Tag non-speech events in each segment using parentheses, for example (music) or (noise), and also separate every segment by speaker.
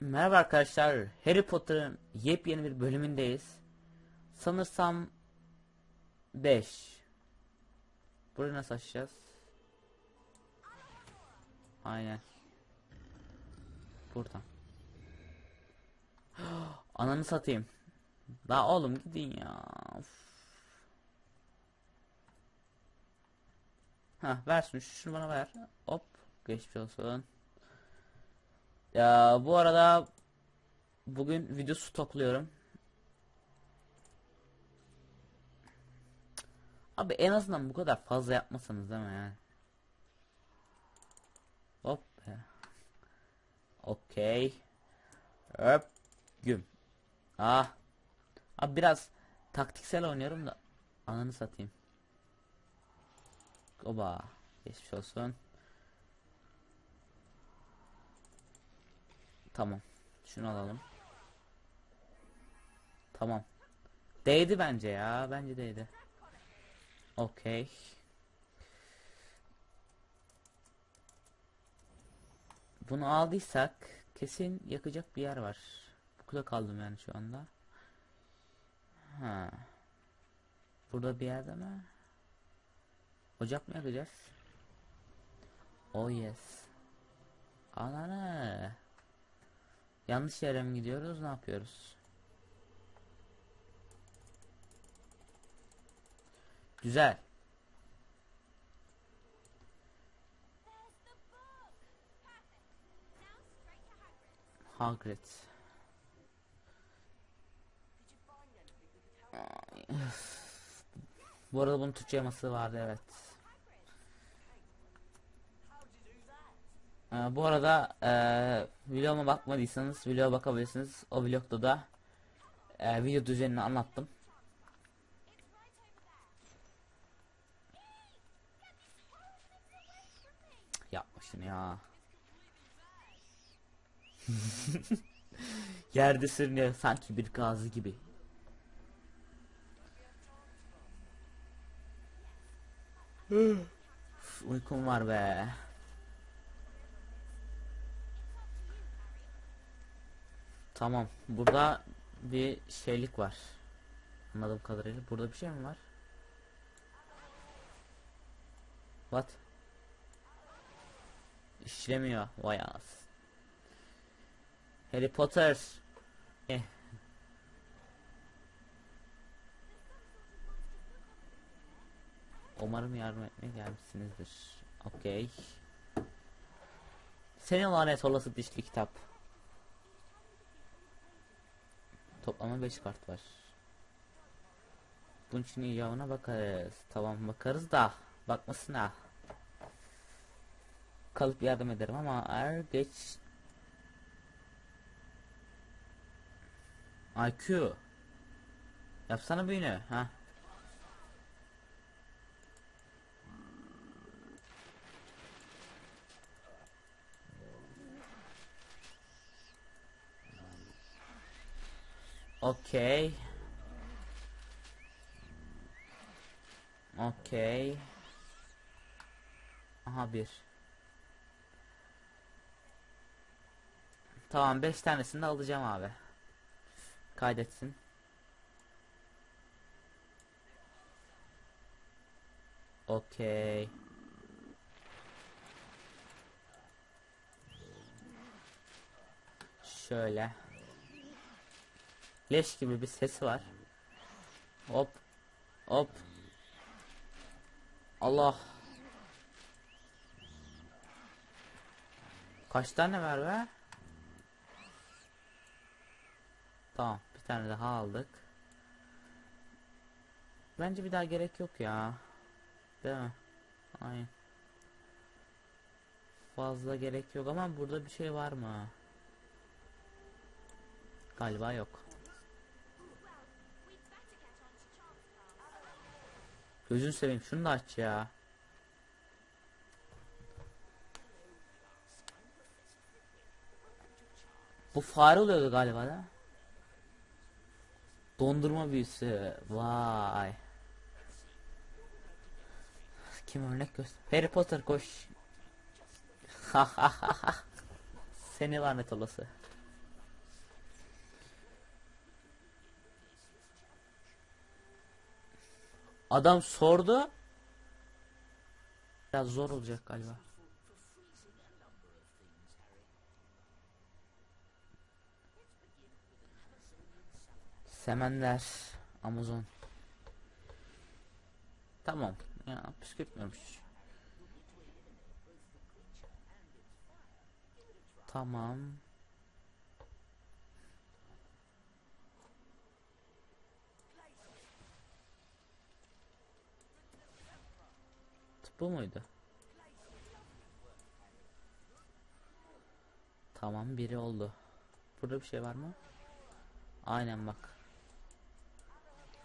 Speaker 1: Merhaba arkadaşlar. Harry Potter'ın yepyeni bir bölümündeyiz. Sanırsam 5. Burayı nasıl açacağız? Aynen. Buradan. (gasps) Ananı satayım. La oğlum gidin ya. Ha ver şunu, şunu bana ver. Hop. Geçmiş olsun. Ya bu arada bugün video stokluyorum. Abi en azından bu kadar fazla yapmasanız değil mi yani? Hop. Okey. Hop. Güm. Ah. Abi biraz taktiksel oynuyorum da ananı satayım. Oba. Geçmiş olsun. Tamam. Şunu alalım. Tamam. Değdi bence ya. Bence değdi. Okey. Bunu aldıysak kesin yakacak bir yer var. Bukla kaldım yani şu anda. Ha. Burada bir yerde mi? Ocak mı yakacağız? Oh yes. Ananı. Yanlış yere mi gidiyoruz? Ne yapıyoruz? Güzel. Hagrid. Bu arada bunun Türkçe yaması vardı evet. Ee, bu arada e, videoma bakmadıysanız videoya bakabilirsiniz. O vlogda da e, video düzenini anlattım. Yapmışım ya. (laughs) Yerde sürünüyor sanki bir gazi gibi. Uykum var be. Tamam. Burada bir şeylik var. Anladığım kadarıyla. Burada bir şey mi var? What? İşlemiyor. Vay as. Harry Potter. Eh. Umarım yardım etmeye gelmişsinizdir. Okey. Senin lanet olası dişli kitap. Toplama 5 kart var. Bunun için icabına bakarız. Tamam bakarız da bakmasına. Kalıp yardım ederim ama er geç IQ Yapsana büyünü ha. Okey. Okey. Aha bir. Tamam 5 tanesini de alacağım abi. Kaydetsin. Okey. Şöyle. Leş gibi bir sesi var. Hop. Hop. Allah. Kaç tane var be? Tamam. Bir tane daha aldık. Bence bir daha gerek yok ya. Değil mi? Aynen. Fazla gerek yok ama burada bir şey var mı? Galiba yok. Gözün seveyim şunu da aç ya. Bu fare oluyordu galiba da. Dondurma büyüsü. Vay. Kim örnek göster? Harry Potter koş. (laughs) Seni lanet olası. Adam sordu. Biraz zor olacak galiba. Semenler Amazon. Tamam. Ya püskürtmüyormuş. Tamam. Bu muydu? Tamam biri oldu. Burada bir şey var mı? Aynen bak.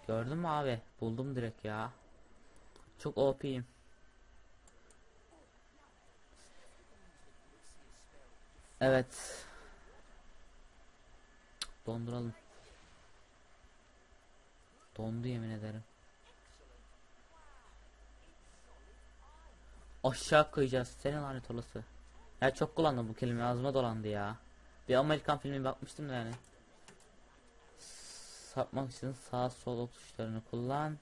Speaker 1: Gördün mü abi? Buldum direkt ya. Çok OP'yim. Evet. Donduralım. Dondu yemin ederim. Aşağı kıyacağız. Senin lanet olası. Ya çok kullandım bu kelime ağzıma dolandı ya. Bir Amerikan filmi bakmıştım da yani. Sapmak için sağ sol tuşlarını kullan.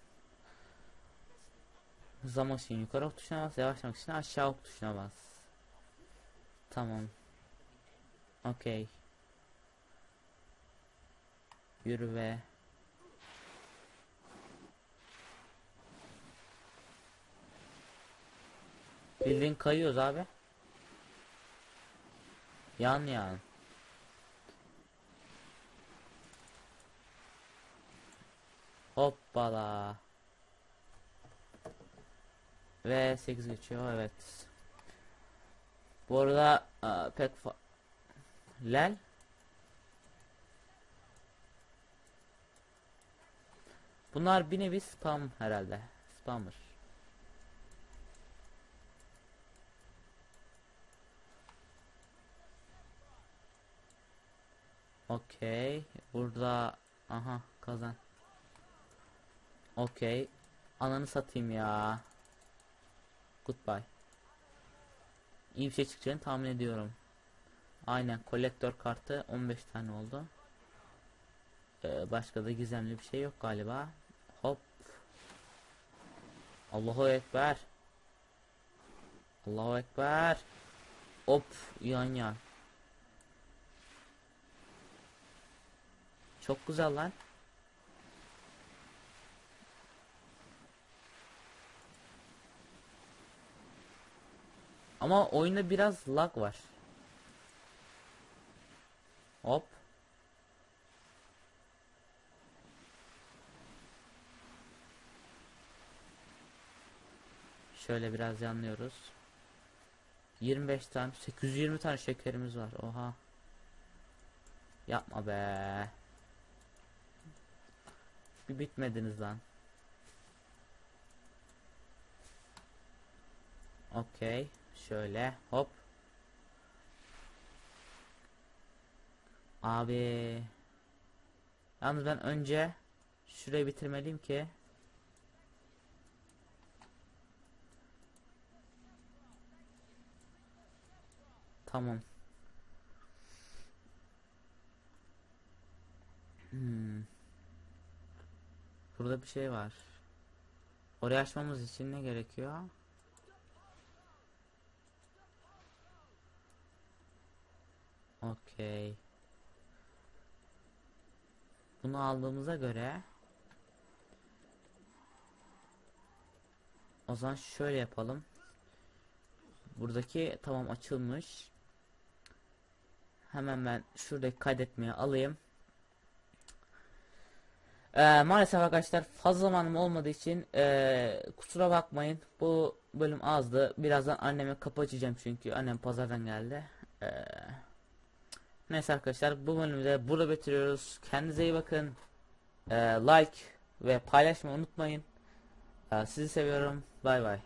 Speaker 1: Hızlamak için yukarı ok tuşuna bas. Yavaşlamak için aşağı ok tuşuna bas. Tamam. Okey. Yürü ve Bildiğin kayıyoruz abi. Yan yan. Hoppala. Ve 8 geçiyor evet. Bu arada aa, pek fa Lel Bunlar bir nevi spam herhalde. Spammer. Okey. Burada aha kazan. Okey. Ananı satayım ya. Goodbye. İyi bir şey çıkacağını tahmin ediyorum. Aynen kolektör kartı 15 tane oldu. Ee, başka da gizemli bir şey yok galiba. Hop. Allahu ekber. Allahu ekber. Hop yan yan. Çok güzel lan. Ama oyunda biraz lag var. Hop. Şöyle biraz yanlıyoruz. 25 tane 820 tane şekerimiz var. Oha. Yapma be. Bir bitmediniz lan. Okey. Şöyle hop. Abi. Yalnız ben önce şurayı bitirmeliyim ki. Tamam. Hmm. Burada bir şey var. Orayı açmamız için ne gerekiyor? Okey. Bunu aldığımıza göre o zaman şöyle yapalım. Buradaki tamam açılmış. Hemen ben şuradaki kaydetmeye alayım. Ee, maalesef arkadaşlar fazla zamanım olmadığı için ee, kusura bakmayın. Bu bölüm azdı. Birazdan anneme kapı açacağım çünkü annem pazardan geldi. Ee, neyse arkadaşlar bu bölümü de burada bitiriyoruz. Kendinize iyi bakın. Ee, like ve paylaşmayı unutmayın. Ee, sizi seviyorum. Bay bay.